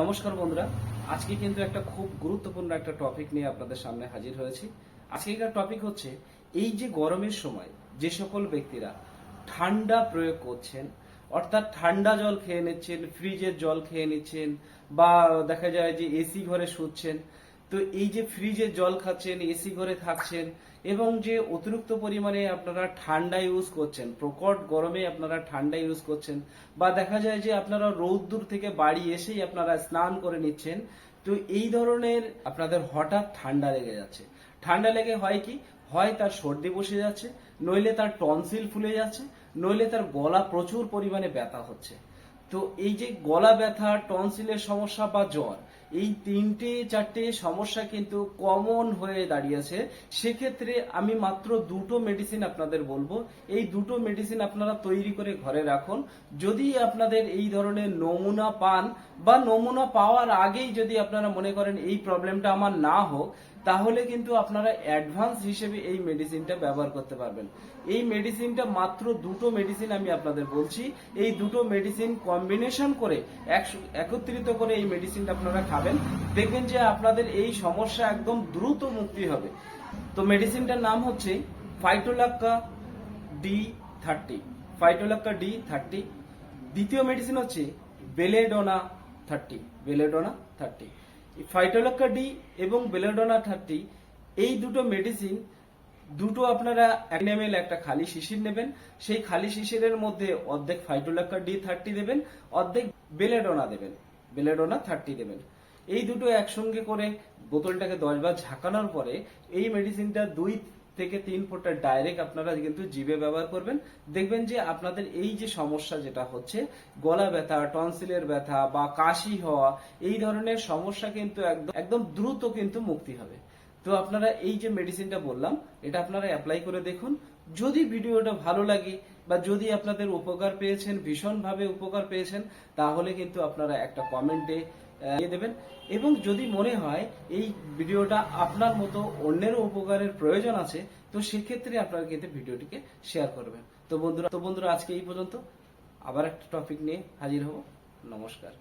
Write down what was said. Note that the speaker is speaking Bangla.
নমস্কার বন্ধুরা। আজকে কিন্তু একটা খুব গুরুত্বপূর্ণ একটা টপিক নিয়ে আপনাদের সামনে হাজির হয়েছি। আজকেকার টপিক হচ্ছে, এই যে গরমের সময় যে সকল ব্যক্তিরা ঠান্ডা প্রয়োগ করছেন, অর্থাৎ ঠান্ডা জল খেয়ে নিচ্ছেন ফ্রিজের জল খেয়ে নিচ্ছেন, বা দেখা যায় যে এসি ঘরে শুচ্ছেন তো এই যে ফ্রিজে জল খাচ্ছেন এসি ঘরে থাকছেন এবং যে অতিরিক্ত পরিমাণে আপনারা ঠান্ডা ইউজ করছেন, প্রকট গরমে আপনারা ঠান্ডা ইউজ করছেন বা দেখা যায় যে আপনারা রৌদ্দুর থেকে বাড়ি এসেই আপনারা স্নান করে নিচ্ছেন, তো এই ধরনের আপনাদের হঠাৎ ঠান্ডা লেগে যাচ্ছে। ঠান্ডা লেগে হয় কি? হয় তার সর্দি বসে যাচ্ছে, নইলে তার টনসিল ফুলে যাচ্ছে, নইলে তার গলা প্রচুর পরিমাণে ব্যথা হচ্ছে। তো এই যে গলা ব্যথা টনসিলের সমস্যা বা জ্বর এই তিনটে, চারটে সমস্যা কিন্তু কমন হয়ে দাঁড়িয়েছে। সেক্ষেত্রে আমি মাত্র দুটো মেডিসিন আপনাদের বলব। এই দুটো মেডিসিন আপনারা তৈরি করে ঘরে রাখুন। যদি আপনাদের এই ধরনের নমুনা পান বা নমুনা পাওয়ার আগেই যদি আপনারা মনে করেন এই প্রবলেমটা আমার না হোক, তাহলে কিন্তু আপনারা অ্যাডভান্স হিসেবে এই মেডিসিনটা ব্যবহার করতে পারবেন। এই মেডিসিনটা মাত্র দুটো মেডিসিন আমি আপনাদের বলছি। এই দুটো মেডিসিন কম্বিনেশন করে একত্রিত করে এই মেডিসিনটা আপনারা খাবেন, দেখবেন যে আপনাদের এই সমস্যা একদম দ্রুত মুক্তি হবে। তো মেডিসিনটার নাম হচ্ছে phytolacca D thirty phytolacca D thirty দ্বিতীয় মেডিসিন হচ্ছে belladonna thirty belladonna thirty phytolacca D এবং বেলেডোনা থার্টি এই দুটো মেডিসিন দুটো আপনারা এক একটা খালি শিশির নেবেন। সেই খালি শিশিরের মধ্যে অর্ধেক ফাইটোলাক্কা ডি থার্টি দেবেন, অর্ধেক বেলেডোনা দেবেন। বেলেডোনা থার্টি দেবেন। এই দুটো একসঙ্গে করে বোতলটাকে দশ বার ঝাঁকানোর পরে এই মেডিসিনটা দুই থেকে তিন ফোঁটা ডাইরেক্ট আপনারা কিন্তু জিভে ব্যবহার করবেন। দেখবেন যে আপনাদের এই যে সমস্যা যেটা হচ্ছে, গলা ব্যথা টনসিলের ব্যথা বা কাশি হওয়া, এই ধরনের সমস্যা কিন্তু একদম একদম দ্রুত কিন্তু মুক্তি হবে। তো আপনারা এই যে মেডিসিনটা বললাম, এটা আপনারা অ্যাপ্লাই করে দেখুন। যদি ভিডিওটা ভালো লাগে বা যদি আপনাদের উপকার পেয়েছেন, ভীষণভাবে উপকার পেয়েছেন, তাহলে কিন্তু আপনারা একটা কমেন্টে দিয়ে দেবেন। এবং যদি মনে হয় এই ভিডিওটা আপনার মতো অন্যেরও উপকারের প্রয়োজন আছে, তো সেক্ষেত্রে আপনারা কিন্তু ভিডিওটিকে শেয়ার করবেন। তো বন্ধুরা তো বন্ধুরা, আজকে এই পর্যন্ত। আবার একটা টপিক নিয়ে হাজির হব। নমস্কার।